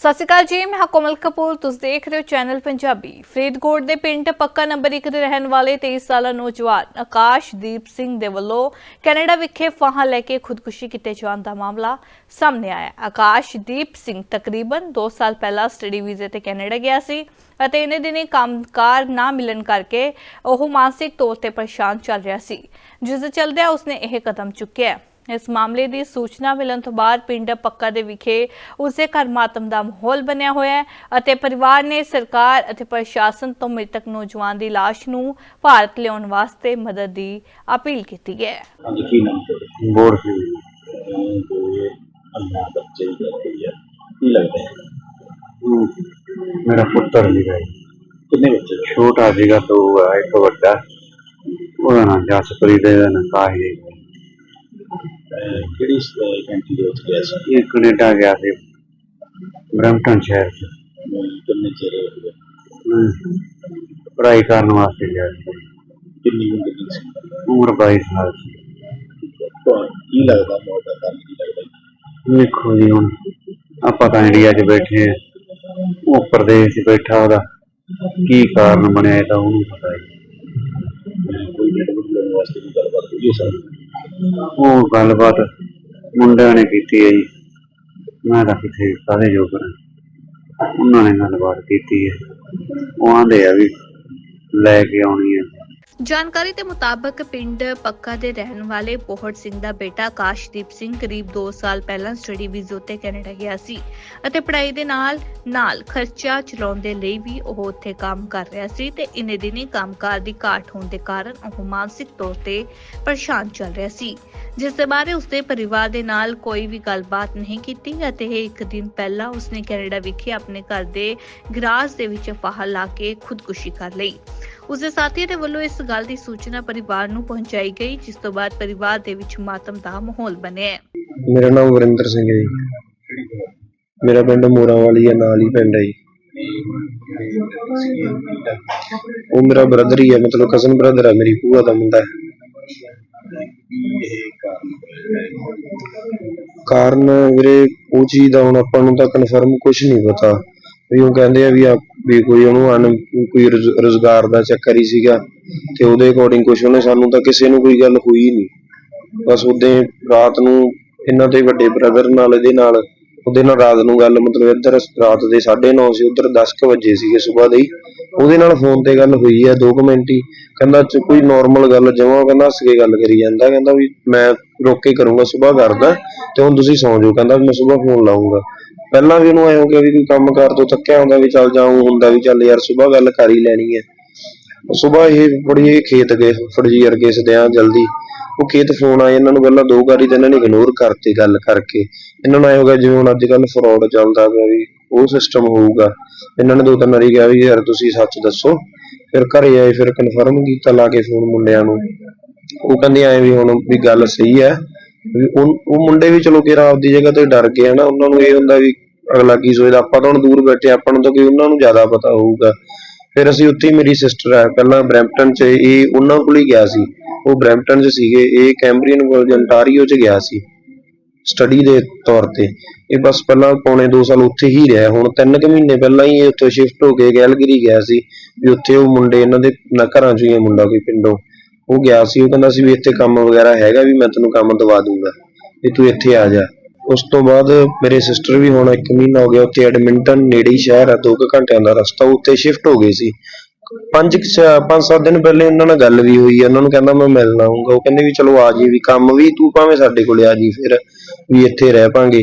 ਸਤਿ ਸ਼੍ਰੀ ਅਕਾਲ ਜੀ, ਮੈਂ ਹਾਂ ਕੋਮਲ ਕਪੂਰ। ਤੁਸੀਂ ਦੇਖ ਰਹੇ ਹੋ ਚੈਨਲ ਪੰਜਾਬੀ। ਫਰੀਦਕੋਟ ਦੇ ਪਿੰਡ ਪੱਕਾ ਨੰਬਰ 1 ਦੇ ਰਹਿਣ ਵਾਲੇ 23 ਸਾਲਾ ਨੌਜਵਾਨ ਆਕਾਸ਼ਦੀਪ ਸਿੰਘ ਦੇ ਵੱਲੋਂ ਕੈਨੇਡਾ ਵਿਖੇ ਫਾਹਾ ਲੈ ਕੇ ਖੁਦਕੁਸ਼ੀ ਕੀਤੇ ਜਾਣ ਦਾ ਮਾਮਲਾ ਸਾਹਮਣੇ ਆਇਆ। ਆਕਾਸ਼ਦੀਪ ਸਿੰਘ ਤਕਰੀਬਨ 2 ਸਾਲ ਪਹਿਲਾਂ ਸਟੱਡੀ ਵੀਜ਼ੇ ਤੇ ਕੈਨੇਡਾ ਗਿਆ ਸੀ ਅਤੇ ਇਹਨੇ ਦਿਨੇ ਕੰਮਕਾਰ ਨਾ ਮਿਲਣ ਕਰਕੇ ਉਹ ਮਾਨਸਿਕ ਤੌਰ ਤੇ ਪਰੇਸ਼ਾਨ ਚੱਲ ਰਿਹਾ ਸੀ। ਜਿਸ ਦੇ ਚਲਦਿਆਂ ਉਸਨੇ ਇਹ ਕਦਮ ਚੁੱਕਿਆ। ਇਸ ਮਾਮਲੇ ਦੀ ਸੂਚਨਾ ਮਿਲਣ ਤੋਂ ਬਾਅਦ ਪਿੰਡ ਪੱਕਾ ਦੇ ਵਿਖੇ ਉਸੇ ਘਰ ਮਾਤਮ ਦਾ ਮਾਹੌਲ ਬਣਿਆ ਹੋਇਆ ਹੈ ਅਤੇ ਪਰਿਵਾਰ ਨੇ ਸਰਕਾਰ ਅਤੇ ਪ੍ਰਸ਼ਾਸਨ ਤੋਂ ਮ੍ਰਿਤਕ ਨੌਜਵਾਨ ਦੀ ਲਾਸ਼ ਨੂੰ ਭਾਰਤ ਲਿਆਉਣ ਵਾਸਤੇ ਮਦਦ ਦੀ ਅਪੀਲ ਕੀਤੀ ਹੈ ਹਾਂਜੀ ਕੀ ਨਾਮ ਤੁਹਾਡਾ ਬੋਰ ਸੀ ਤੇ ਅੰਨਾ ਬੱਚੇ ਦੀ death ਹੋਈ ਹੈ ਕੀ ਲੱਗਦਾ ਹੈ ਮੇਰਾ ਪੁੱਤਰ ਸੀਗਾ ਜੀ। ਕਿੰਨੇ ਬੱਚੇ? ਛੋਟਾ ਸੀਗਾ ਤੋਂ ਹੈ ਇੱਕ ਵੱਡਾ ਉਹਦਾ ਨਾਮ ਜਸਪ੍ਰੀਤ ਹੈ, ਇਹਦਾ ਨਾਮ ਕਾਹੀ ਹੈ। ਕਿਹੜੀ ਕੰਟਰੀ ਦੇ ਵਿੱਚ ਗਿਆ ਸੀ? ਇਹ ਕੈਨੇਡਾ ਗਿਆ ਸੀ ਬਰੈਂਪਟਨ ਸ਼ਹਿਰ ਚ। ਕਿੰਨੇ ਚਿਰ ਹੋ ਗਿਆ ਹਮ, ਪੜ੍ਹਾਈ ਕਰਨ ਵਾਸਤੇ ਗਿਆ ਸੀ। ਕਿੰਨੀ ਉਮਰ ਦੀ ਸੀ? ਉਮਰ 22 ਸਾਲ ਸੀ। ਕੀ ਲੱਗਦਾ ਮੌਤ ਦਾ ਕਾਰਨ ਕੀ ਲੱਗਦਾ? ਵੇਖੋ ਜੀ ਹੁਣ ਆਪਾਂ ਤਾਂ ਇੰਡੀਆ 'ਚ ਬੈਠੇ ਆ। ਉਹ ਪ੍ਰਦੇਸ਼ 'ਚ ਬੈਠਾ ਉਹਦਾ ਕੀ ਕਾਰਨ ਬਣਿਆ ਇਹ ਤਾਂ ਉਹਨੂੰ ਪਤਾ ਹੈ ਕੋਈ ਲੈਣ ਵਾਸਤੇ ਵੀ ਗੱਲਬਾਤ ਹੋਈ ਹੈ ਸਰ। ਉਹ ਗੱਲਬਾਤ ਮੁੰਡਿਆਂ ਨੇ ਕੀਤੀ ਹੈ ਜੀ। ਮੈਂ ਤਾਂ ਕਿਥੇ ਸਾਰੇ ਜੋਗਰ ਕਰਾਂ ਉਹਨਾਂ ਨੇ ਗੱਲਬਾਤ ਕੀਤੀ ਹੈ। ਉਹ ਆਂਦੇ ਆ ਵੀ ਲੈ ਕੇ ਆਉਣੀ ਹੈ। ਜਾਣਕਾਰੀ ਦੇ ਮੁਤਾਬਕ ਪਿੰਡ ਪੱਕਾ ਦੇ ਰਹਿਣ ਵਾਲੇ ਪੋਹੜ ਸਿੰਘ ਦਾ ਬੇਟਾ ਆਕਾਸ਼ਦੀਪ ਸਿੰਘ ਕਰੀਬ 2 ਸਾਲ ਪਹਿਲਾਂ ਸਟੱਡੀ ਵੀਜ਼ੇ ਉੱਤੇ ਕੈਨੇਡਾ ਗਿਆ ਸੀ ਅਤੇ ਪੜ੍ਹਾਈ ਦੇ ਨਾਲ ਨਾਲ ਖਰਚਾ ਚਲਾਉਣ ਦੇ ਲਈ ਵੀ ਉਹ ਉੱਥੇ ਕੰਮ ਕਰ ਰਿਹਾ ਸੀ ਤੇ ਇਨੇ ਦਿਨੀ ਕੰਮਕਾਰ ਦੀ ਘਾਟ ਹੋਣ ਦੇ ਕਾਰਨ ਉਹ ਮਾਨਸਿਕ ਤੌਰ ਤੇ ਪਰੇਸ਼ਾਨ ਚੱਲ ਰਿਹਾ ਸੀ, ਜਿਸ ਦੇ ਬਾਰੇ ਉਸਦੇ ਪਰਿਵਾਰ ਦੇ ਨਾਲ ਕੋਈ ਵੀ ਗੱਲਬਾਤ ਨਹੀਂ ਕੀਤੀ ਅਤੇ ਇਹ ਇੱਕ ਦਿਨ ਪਹਿਲਾਂ ਉਸਨੇ ਕੈਨੇਡਾ ਵਿਖੇ ਆਪਣੇ ਘਰ ਦੇ ਗਰਾਜ ਦੇ ਵਿੱਚ ਫਾਹਾ ਲਾ ਕੇ ਖੁਦਕੁਸ਼ੀ ਕਰ ਲਈ। ਉਸਦੇ ਸਾਥੀਆਂ ਦੇ ਵੱਲੋਂ ਇਸ ਗੱਲ ਦੀ ਸੂਚਨਾ ਪਰਿਵਾਰ ਨੂੰ ਪਹੁੰਚਾਈ ਗਈ, ਜਿਸ ਤੋਂ ਬਾਅਦ ਪਰਿਵਾਰ ਦੇ ਵਿੱਚ ਮਾਤਮ ਦਾ ਮਾਹੌਲ ਬਣਿਆ ਮੇਰਾ ਨਾਮ ਵਰਿੰਦਰ ਸਿੰਘ ਹੈ ਜੀ। ਮੇਰਾ ਪਿੰਡ ਮੋਰਾਂ ਵਾਲੀ ਹੈ, ਨਾਲ ਹੀ ਪਿੰਡ ਹੈ ਜੀ। ਉਹ ਮੇਰਾ ਬ੍ਰਦਰ ਹੀ ਹੈ, ਮਤਲਬ ਕਜ਼ਨ ਬ੍ਰਦਰ ਹੈ, ਮੇਰੀ ਭੂਆ ਦਾ ਮੁੰਡਾ ਹੈ। ਕਾਰਨ ਵੀਰੇ, ਉਹ ਚੀਜ਼ ਦਾ ਹੁਣ ਆਪਾਂ ਨੂੰ ਤਾਂ ਕਨਫਰਮ ਕੁਝ ਨਹੀਂ ਪਤਾ। ਵੀ ਉਹ ਕਹਿੰਦੇ ਆ ਵੀ ਆਪ ਵੀ ਕੋਈ ਉਹਨੂੰ ਅਨ, ਕੋਈ ਰੋਜ਼ਗਾਰ ਦਾ ਚੱਕਰ ਹੀ ਸੀਗਾ ਤੇ ਉਹਦੇ ਅਕੋਰਡਿੰਗ ਕੁਝ ਉਹਨੇ ਸਾਨੂੰ ਤਾਂ ਕਿਸੇ ਨੂੰ ਕੋਈ ਗੱਲ ਹੋਈ ਨਹੀਂ ਬਸ ਉਹਦੇ ਰਾਤ ਨੂੰ ਇਹਨਾਂ ਦੇ ਵੱਡੇ ਬ੍ਰਦਰ ਨਾਲ ਇਹਦੇ ਨਾਲ, ਉਹਦੇ ਨਾਲ ਰਾਤ ਨੂੰ ਗੱਲ ਮਤਲਬ ਇੱਧਰ ਰਾਤ ਦੇ 9:30 ਸੀ, ਉੱਧਰ 10:00 ਵਜੇ ਸੀਗੇ ਸਵੇਰ ਦੇ ਹੀ। ਉਹਦੇ ਨਾਲ ਫੋਨ ਤੇ ਗੱਲ ਹੋਈ ਆ 2 ਮਿੰਟ ਹੀ। ਕਹਿੰਦਾ ਚ, ਕੋਈ ਨਾਰਮਲ ਗੱਲ ਜਮਾਂ ਕਹਿੰਦਾ ਹੱਸ ਕੇ ਗੱਲ ਕਰੀ ਜਾਂਦਾ, ਕਹਿੰਦਾ ਵੀ ਮੈਂ ਰੋਕ ਕੇ ਕਰੂੰਗਾ ਸਵੇਰ ਕਰਦਾ ਤੇ ਹੁਣ ਤੁਸੀਂ ਸੌਂ ਜਾਓ। ਕਹਿੰਦਾ ਮੈਂ ਸਵੇਰ ਫੋਨ ਲਾਉਂਗਾ ਪਹਿਲਾਂ ਵੀ ਉਹਨੂੰ ਐਂ ਹੋ ਗਿਆ ਵੀ ਕੋਈ ਕੰਮ ਕਾਰ ਤੋਂ ਥੱਕਿਆ ਹੁੰਦਾ ਵੀ ਚੱਲ ਜਾਊਂ, ਹੁੰਦਾ ਵੀ ਚੱਲ ਯਾਰ ਸਵੇਰ ਗੱਲ ਕਰ ਹੀ ਲੈਣੀ ਹੈ। ਸਵੇਰ ਇਹ ਬੜੀ ਖੇਤ ਗਏ ਫੜਜੀ ਵਰਗੇ ਸਦਿਆਂ ਜਲਦੀ। ਉਹ ਖੇਤ ਫੋਨ ਆਏ, ਇਹਨਾਂ ਨੂੰ ਪਹਿਲਾਂ ਦੋ ਵਾਰੀ ਤਾਂ ਇਹਨਾਂ ਨੇ ਇਗਨੋਰ ਕਰਤੀ ਗੱਲ ਕਰਕੇ। ਇਹਨਾਂ ਨੂੰ ਐਂ ਹੋ ਗਿਆ ਜਿਵੇਂ ਹੁਣ ਅੱਜ ਕੱਲ ਫਰਾਡ ਚੱਲਦਾ ਪਿਆ ਵੀ ਉਹ ਸਿਸਟਮ ਹੋਊਗਾ। ਇਹਨਾਂ ਨੇ ਦੋ ਤਿੰਨ ਵਾਰੀ ਕਿਹਾ ਵੀ ਯਾਰ ਤੁਸੀਂ ਸੱਚ ਦੱਸੋ। ਫਿਰ ਘਰੇ ਆਏ, ਫਿਰ ਕਨਫਰਮ ਕੀਤਾ ਲਾ ਕੇ ਫੋਨ ਮੁੰਡਿਆਂ ਨੂੰ। ਉਹ ਕਹਿੰਦੇ ਆਏ ਵੀ ਹੁਣ ਵੀ ਗੱਲ ਸਹੀ ਹੈ। ਵੀ ਉਹ ਉਹ ਮੁੰਡੇ ਵੀ ਚਲੋ ਕਿਰਾ ਆਪਦੀ ਜਗ੍ਹਾ ਤੇ ਡਰ ਗਏ ਹਨਾ ਉਹਨਾਂ ਨੂੰ ਇਹ ਹੁੰਦਾ ਵੀ ਅਗਲਾ ਕੀ ਸੋਚਦਾ, ਆਪਾਂ ਤਾਂ ਹੁਣ ਦੂਰ ਬੈਠੇ ਆਪਾਂ ਨੂੰ ਤਾਂ ਕੋਈ ਉਹਨਾਂ ਨੂੰ ਜ਼ਿਆਦਾ ਪਤਾ ਹੋਊਗਾ। ਫਿਰ ਅਸੀਂ ਉੱਥੇ ਹੀ ਮੇਰੀ ਸਿਸਟਰ ਹੈ ਪਹਿਲਾਂ ਬ੍ਰੈਂਪਟਨ 'ਚ ਇਹ ਉਹਨਾਂ ਕੋਲ ਹੀ ਗਿਆ ਸੀ। ਉਹ ਬਰੈਂਪਟਨ 'ਚ ਸੀਗੇ, ਇਹ ਕੈਂਬਰੀਅਨ ਕਾਲਜ ਅੰਟਾਰੀਓ 'ਚ ਗਿਆ ਸੀ ਸਟੱਡੀ ਦੇ ਤੌਰ ਤੇ। ਇਹ ਬਸ ਪਹਿਲਾਂ ਪੌਣੇ 2 ਸਾਲ ਉੱਥੇ ਹੀ ਰਿਹਾ, ਹੁਣ 3 ਕੁ ਮਹੀਨੇ ਪਹਿਲਾਂ ਹੀ ਇਹ ਉੱਥੇ ਸ਼ਿਫਟ ਹੋ ਕੇ ਗੈਲਗਰੀ ਗਿਆ ਸੀ, ਵੀ ਉੱਥੇ ਉਹ ਮੁੰਡੇ, ਇਹਨਾਂ ਦੇ ਨਾ ਘਰਾਂ 'ਚੋਂ ਹੀ ਹੈ ਮੁੰਡਾ ਕੋਈ, ਪਿੰਡੋਂ। ਉਹ ਗਿਆ ਸੀ, ਉਹ ਕਹਿੰਦਾ ਸੀ ਵੀ ਇੱਥੇ ਕੰਮ ਵਗੈਰਾ ਹੈਗਾ ਵੀ, ਮੈਂ ਤੈਨੂੰ ਕੰਮ ਦਵਾ ਦੂੰਗਾ, ਵੀ ਤੂੰ ਇੱਥੇ ਆ ਜਾ। ਉਸ ਤੋਂ ਬਾਅਦ ਮੇਰੇ ਸਿਸਟਰ ਵੀ ਹੁਣ 1 ਮਹੀਨਾ ਹੋ ਗਿਆ, ਉੱਥੇ ਐਡਮਿੰਟਨ ਨੇੜੇ ਹੀ ਸ਼ਹਿਰ ਆ 2 ਘੰਟਿਆਂ ਦਾ ਰਸਤਾ, ਉੱਥੇ ਸ਼ਿਫਟ ਹੋ ਗਏ ਸੀ। ਪੰਜ ਕੁ ਛ- ਪੰਜ ਸੱਤ ਦਿਨ ਪਹਿਲੇ ਉਹਨਾਂ ਨਾਲ ਗੱਲ ਵੀ ਹੋਈ ਆ, ਉਹਨਾਂ ਨੂੰ ਕਹਿੰਦਾ ਮੈਂ ਮਿਲਣ ਆਊਂਗਾ, ਉਹ ਕਹਿੰਦੇ ਵੀ ਚਲੋ ਆ ਜੀ ਵੀ ਕੰਮ ਵੀ ਤੂੰ ਭਾਵੇਂ ਸਾਡੇ ਕੋਲੇ ਆ ਜੀ ਫਿਰ, ਵੀ ਇੱਥੇ ਰਹਿ ਪਾਂਗੇ।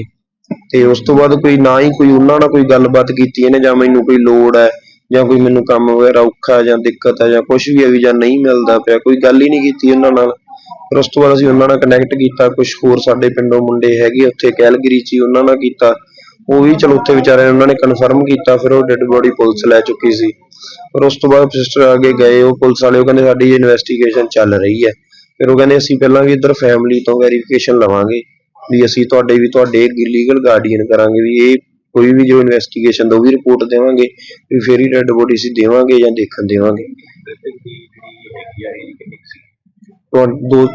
ਤੇ ਉਸ ਤੋਂ ਬਾਅਦ ਕੋਈ ਨਾ ਹੀ ਕੋਈ, ਉਹਨਾਂ ਨਾਲ ਕੋਈ ਗੱਲਬਾਤ ਕੀਤੀ, ਇਹਨੇ ਜਾਂ ਮੈਨੂੰ ਕੋਈ ਲੋੜ ਹੈ ਜਾਂ ਕੋਈ ਮੈਨੂੰ ਕੰਮ ਵਗੈਰਾ ਔਖਾ ਜਾਂ ਦਿੱਕਤ ਹੈ ਜਾਂ ਕੁਝ ਵੀ ਹੈ ਵੀ ਜਾਂ ਨਹੀਂ ਮਿਲਦਾ ਪਿਆ, ਕੋਈ ਗੱਲ ਹੀ ਨਹੀਂ ਕੀਤੀ ਉਹਨਾਂ ਨਾਲ। ਫਿਰ ਉਸ ਤੋਂ ਬਾਅਦ ਅਸੀਂ ਉਹਨਾਂ ਨਾਲ ਕਨੈਕਟ ਕੀਤਾ ਕੁਝ ਹੋਰ ਸਾਡੇ ਪਿੰਡੋਂ ਮੁੰਡੇ ਹੈਗੇ ਉੱਥੇ ਕੈਲਗਰੀ 'ਚ ਉਹਨਾਂ ਨਾਲ ਕੀਤਾ। ਉਹ ਵੀ ਚਲੋ ਉੱਥੇ ਵਿਚਾਰੇ ਉਹਨਾਂ ਨੇ ਕਨਫਰਮ ਕੀਤਾ, ਫਿਰ ਉਹ ਡੈੱਡ ਬੋਡੀ ਪੁਲਿਸ ਲੈ ਚੁੱਕੀ ਸੀ। ਫਿਰ ਉਸ ਤੋਂ ਬਾਅਦ ਸਿਸਟਰ ਅੱਗੇ ਗਏ, ਉਹ ਪੁਲਿਸ ਵਾਲੇ, ਉਹ ਕਹਿੰਦੇ ਸਾਡੀ ਇਨਵੈਸਟੀਗੇਸ਼ਨ ਚੱਲ ਰਹੀ ਹੈ। ਫਿਰ ਉਹ ਕਹਿੰਦੇ ਅਸੀਂ ਪਹਿਲਾਂ ਵੀ ਇੱਧਰ ਫੈਮਿਲੀ ਤੋਂ ਵੈਰੀਫਿਕੇਸ਼ਨ ਲਵਾਂਗੇ, ਵੀ ਅਸੀਂ ਤੁਹਾਡੇ, ਵੀ ਤੁਹਾਡੇ ਲੀਗਲ ਗਾਰਡੀਅਨ ਕਰਾਂਗੇ, ਵੀ ਇਹ ਕੋਈ ਵੀ ਜੋ ਇਨਵੈਸਟੀਗੇਸ਼ਨ ਦਾ ਉਹ ਵੀ ਰਿਪੋਰਟ ਦੇਵਾਂਗੇ, ਵੀ ਫਿਰ ਹੀ ਡੈੱਡ ਬੋਡੀ ਅਸੀਂ ਦੇਵਾਂਗੇ ਜਾਂ ਦੇਖਣ ਦੇਵਾਂਗੇ। ਮ੍ਰਿਤਕ ਦੀ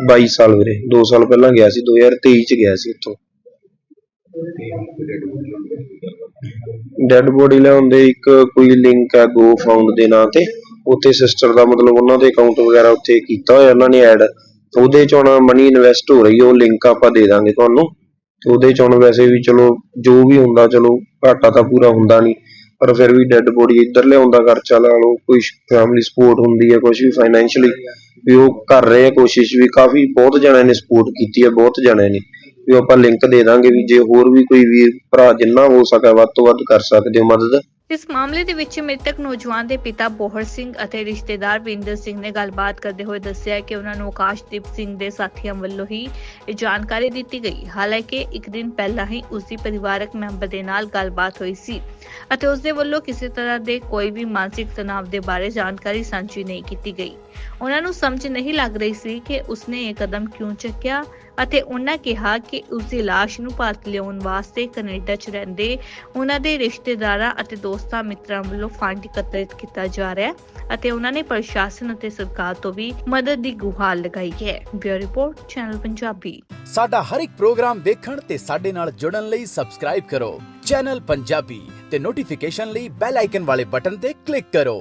22 ਸਾਲ ਵੀਰੇ 2 ਸਾਲ ਪਹਿਲਾਂ ਗਿਆ ਸੀ 2023 ਚ ਗਿਆ ਸੀ ਇੱਥੋਂ ਡੈੱਡ ਬੋਡੀ ਲਿਆਉਂਦੇ ਇੱਕ ਕੋਈ ਲਿੰਕ ਹੈ ਗੋ ਫਾਊਂਡ ਦੇ ਨਾਂ ਤੇ, ਉੱਥੇ ਸਿਸਟਰ ਦਾ ਮਤਲਬ ਉਹਨਾਂ ਦੇ ਅਕਾਊਂਟ ਵਗੈਰਾ ਉੱਥੇ ਕੀਤਾ ਹੋਇਆ, ਉਹਨਾਂ ਨੇ ਐਡ ਉਹਦੇ ਚ ਹੁਣ ਮਨੀ ਇਨਵੈਸਟ ਹੋ ਰਹੀ ਹੈ ਉਹ ਲਿੰਕ ਆਪਾਂ ਦੇ ਦਾਂਗੇ ਤੁਹਾਨੂੰ। ਤੇ ਉਹਦੇ ਚ ਹੁਣ ਵੈਸੇ ਵੀ ਚਲੋ, ਜੋ ਵੀ ਹੁੰਦਾ ਚਲੋ, ਘਾਟਾ ਤਾਂ ਪੂਰਾ ਹੁੰਦਾ ਨਹੀਂ ਪਰ ਫਿਰ ਵੀ ਡੈੱਡ ਬੋਡੀ ਇੱਧਰ ਲਿਆਉਂਦਾ ਖਰਚਾ ਲਾ ਲਓ ਕੋਈ ਫੈਮਿਲੀ ਸਪੋਰਟ ਹੁੰਦੀ ਹੈ ਕੁਝ ਵੀ ਫਾਈਨੈਂਸ਼ੀਅਲੀ ਵੀ ਉਹ ਕਰ ਰਹੇ ਆ ਕੋਸ਼ਿਸ਼ ਵੀ, ਕਾਫੀ ਬਹੁਤ ਜਣਿਆਂ ਨੇ ਸਪੋਰਟ ਕੀਤੀ ਹੈ, ਬਹੁਤ ਜਣਿਆਂ ਨੇ, ਵੀ ਆਪਾਂ ਲਿੰਕ ਦੇ ਦਾਂਗੇ ਵੀ ਜੇ ਹੋਰ ਵੀ ਕੋਈ ਵੀਰ, ਭਰਾ ਜਿੰਨਾ ਹੋ ਸਕੇ ਵੱਧ ਤੋਂ ਵੱਧ ਕਰ ਸਕਦੇ ਹੋ ਮਦਦ। ਇਸ ਮਾਮਲੇ ਦੇ ਵਿੱਚ ਮ੍ਰਿਤਕ ਨੌਜਵਾਨ ਦੇ ਪਿਤਾ ਬੋਹਰ ਸਿੰਘ ਅਤੇ ਰਿਸ਼ਤੇਦਾਰ ਵਿੰਦਰ ਸਿੰਘ ਨੇ ਗੱਲਬਾਤ ਕਰਦੇ ਹੋਏ ਦੱਸਿਆ ਕਿ ਉਹਨਾਂ ਨੂੰ ਆਕਾਸ਼ਦੀਪ ਸਿੰਘ ਦੇ ਸਾਥੀਆਂ ਵੱਲੋਂ ਹੀ ਇਹ ਜਾਣਕਾਰੀ ਦਿੱਤੀ ਗਈ। ਹਾਲਾਂਕਿ ਇੱਕ ਦਿਨ ਪਹਿਲਾਂ ਹੀ ਉਸ ਦੀ ਪਰਿਵਾਰਕ ਮੈਂਬਰ ਦੇ ਨਾਲ ਗੱਲਬਾਤ ਹੋਈ ਸੀ ਅਤੇ ਉਸ ਦੇ ਵੱਲੋਂ ਕਿਸੇ ਤਰ੍ਹਾਂ ਦੇ ਕੋਈ ਵੀ ਮਾਨਸਿਕ ਤਣਾਅ ਦੇ ਬਾਰੇ ਜਾਣਕਾਰੀ ਸਾਂਝੀ ਨਹੀਂ ਕੀਤੀ ਗਈ। ਉਹਨਾਂ ਨੂੰ ਸਮਝ ਨਹੀਂ ਲੱਗ ਰਹੀ ਸੀ ਕਿ ਉਸਨੇ ਇਹ ਕਦਮ ਕਿਉਂ ਚੱਕਿਆ ਅਤੇ ਉਹਨਾਂ ਕਿਹਾ ਕਿ ਉਸ ਦੀ ਲਾਸ਼ ਨੂੰ ਭਾਰਤ ਲਿਆਉਣ ਵਾਸਤੇ ਕੈਨੇਡਾ 'ਚ ਰਹਿੰਦੇ ਉਹਨਾਂ ਦੇ ਰਿਸ਼ਤੇਦਾਰਾਂ ਅਤੇ ਦੋਸਤਾਂ ਮਿੱਤਰਾਂ ਵੱਲੋਂ ਫੰਡ ਇਕੱਤਰਿਤ ਕੀਤਾ ਜਾ ਰਿਹਾ ਹੈ ਅਤੇ ਉਹਨਾਂ ਨੇ ਪ੍ਰਸ਼ਾਸਨ ਅਤੇ ਸਰਕਾਰ ਤੋਂ ਵੀ ਮਦਦ ਦੀ ਗੁਹਾਰ ਲਗਾਈ ਹੈ। Bureau report, channel Punjabi. ਸਾਡਾ ਹਰ ਇੱਕ ਪ੍ਰੋਗਰਾਮ ਦੇਖਣ ਤੇ ਸਾਡੇ ਨਾਲ ਜੁੜਨ ਲਈ ਸਬਸਕ੍ਰਾਈਬ ਕਰੋ। ਚੈਨਲ ਪੰਜਾਬੀ ਤੇ ਨੋਟੀਫਿਕੇਸ਼ਨ ਲਈ ਬੈਲ ਆਈਕਨ ਵਾਲੇ ਬਟਨ ਤੇ ਕਲਿੱਕ ਕਰੋ।